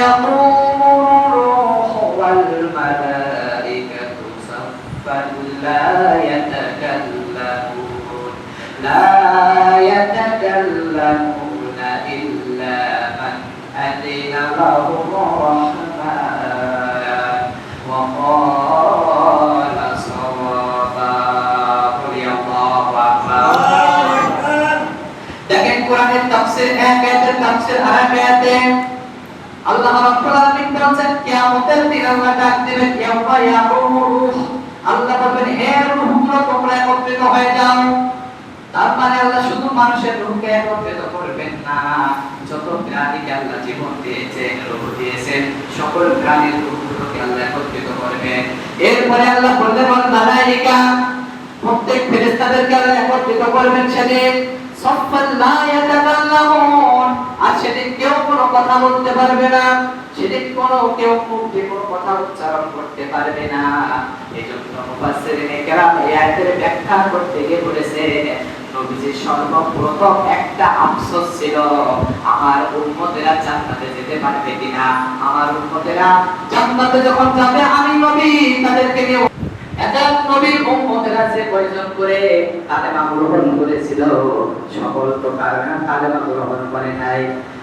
يقوم الروح والملائكة صفا لا يتكلمون لا يتكلمون إلا من أذن له الرحمن وقال صوابا قل الله أكبر. لكن قرآن التفسير آيات التفسير آيات আল্লাহ রাব্বুল আলামিন বলেন, কিয়ামতের দিন আল্লাহ ডাক দিবেন, ইয়াউমা ইয়াকুমু রূহ। আল্লাহ বলবেন, হে রূহগুলো তোমরা একত্রিত হয়ে যাও। তার মানে আল্লাহ শুধু মানুষের রূহকে একত্রিত করবেন না। যত প্রাণীকে আল্লাহ জীবন দিয়েছেন রূহ দিয়েছেন সকল প্রাণীর রূহগুলোকে আল্লাহ একত্রিত করবেন। এরপরে আল্লাহ বললেন, ওয়াল মালাইকা, প্রত্যেক ফেরেশতাদেরকে আল্লাহ একত্রিত করবেন সেদিন। সফল লা ইয়াতাকাল্লামুন। আর সেদিন কেউ কোনো কথা বলতে পারবে না। সেদিন কোনো, কেউ মুখ কোনো কথা উচ্চারণ করতে পারবে না। এই জন্য মুফাসসিরিনে কেরাম এই আয়াতের ব্যাখ্যা করতে গিয়ে বলেছে নবীজি সর্বপ্রথম একটা আফসোস ছিল, আমার উম্মতেরা জান্নাতে যেতে পারবে কিনা? আমার উম্মতেরা জান্নাতে যখন যাবে, আমি নবী তাদেরকে নিয়ে সকল তো কালেমা গ্রহণ করে নাই।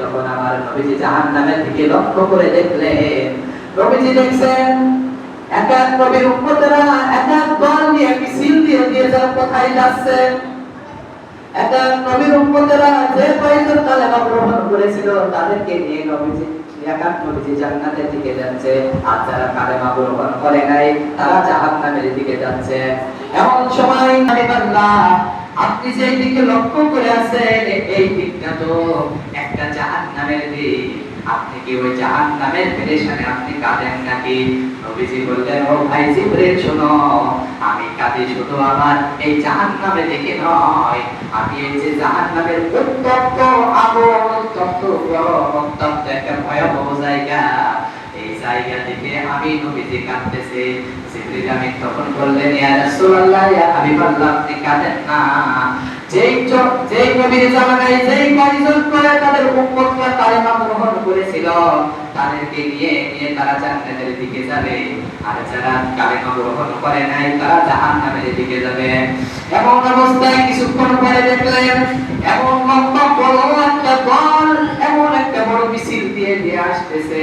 যখন আমার নবীজি জাহান্নামের দিকে লক্ষ্য করে দেখলেন, নবীজি দেখছেন, এক এক নবীর উম্মতেরা এক এক দল নিয়ে মিছিল দিয়ে দিয়ে যারা কোথায় যাচ্ছে। এক এক নবীর উম্মতেরা যে কয়েকজন কালেমা গ্রহণ করেছিল, তাদেরকে নিয়ে নবীজি তারা জাহান্নামের দিকে যাচ্ছে। আপনি যে দিকে লক্ষ্য করে আছেন, এই দিকটা জাহান্নামের দিক আপনি কি ওই জাহান্নামের পেরেশানে আপনি কাঁদেন নাকি? নবীজি বললেন, ও ভাই জিবরিল, শোনো, আমি কাঁদি শুধু আমার এই জাহান্নামে দেখে নয়। আমি এই যে জাহান্নামের উত্তপ্ত আগুন উত্তপ্ত উত্তপ্ত, একটা ভয়াবহ জায়গা। জায়গা থেকে আমি নবীজি কাঁদতেছে। জিবরিল আমি তখন বললেন, ইয়া রাসূলুল্লাহ, ইয়া আপনি কাঁদেন না। যেই যেই নবীর জামানায় যেই করে তাদের উম্মতরা গ্রহণ করেছিল, তাদেরকে নিয়ে নিয়ে তারা জান্নাতের দিকে যাবে। আর যারা কালেমা গ্রহণ করে নাই, তারা জাহান্নামের দিকে যাবে। এমন অবস্থায় কিছুক্ষণ পরে দেখলেন, এমন একটা বড় মিছিল দিয়ে দিয়ে আসতেছে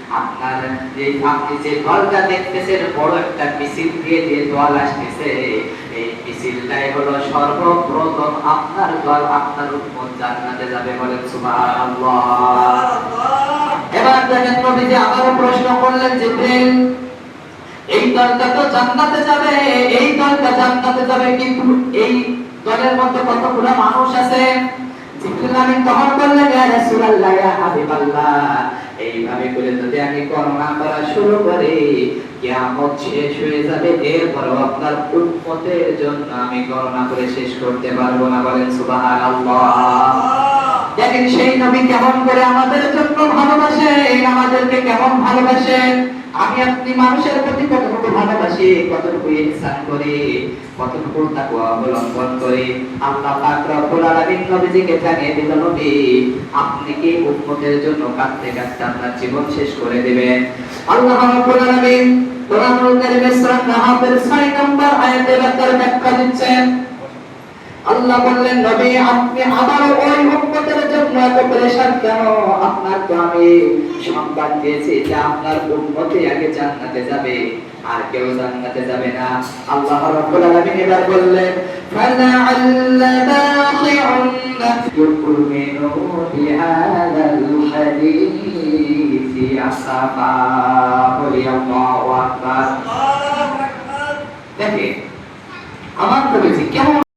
আপনার যে আপনি যে দলটা দেখতেছেন বড় একটা মিছিল দিয়ে যে দল আসতেছে, এই মিছিলটাই হলো সর্বপ্রথম আপনার দল আপনার উম্মত জান্নাতে যাবে বলেন এবার দেখেন নবী যে প্রশ্ন করলেন জিবরিল, এই দলটা তো জান্নাতে যাবে, এই দলটা জান্নাতে যাবে, কিন্তু এই দলের মধ্যে কতগুলো মানুষ আছে? আমিন তখন বললেন এইভাবে করে যদি আমি গণনা করা শুরু করি, কিয়ামত শেষ হয়ে যাবে। এরপর আপনার উম্মতের জন্য আমি গণনা করে শেষ করতে পারব না, বলেন সুবহানাল্লাহ। দেখেন সেই নবী কেমন করে আমাদের জন্য ভালোবাসেন আমাদেরকে কেমন ভালোবাসেন আমি আপনি মানুষের প্রতি কতটুকু ভালোবাসি, কতটুকু ইহসান করি, কতটুকু তাকওয়া অবলম্বন করি। আল্লাহ পাক রব্বুল আলামিন নবীজিকে জানিয়ে দিল, নবী, আপনি কি উম্মতের জন্য কাঁদতে কাঁদতে আপনার জীবন শেষ করে দিবেন? আল্লাহ রাব্বুল আলামিন কোরআনুল কারীমের সূরা নাহলের 6 নম্বর আয়াতে ব্যাখ্যা দিচ্ছেন আল্লাহ বললেন, নবী, আপনি আমার ওই উম্মতের জন্য এত পরেশান কেন? আপনার তো আমি সংবাদ দিয়েছি যে আপনার উম্মতে আগে জান্নাতে যাবে, আর কেউ জান্নাতে যাবে না। আল্লাহ রাব্বুল আলামিন এবার বললেন আমার নবীজি কেমন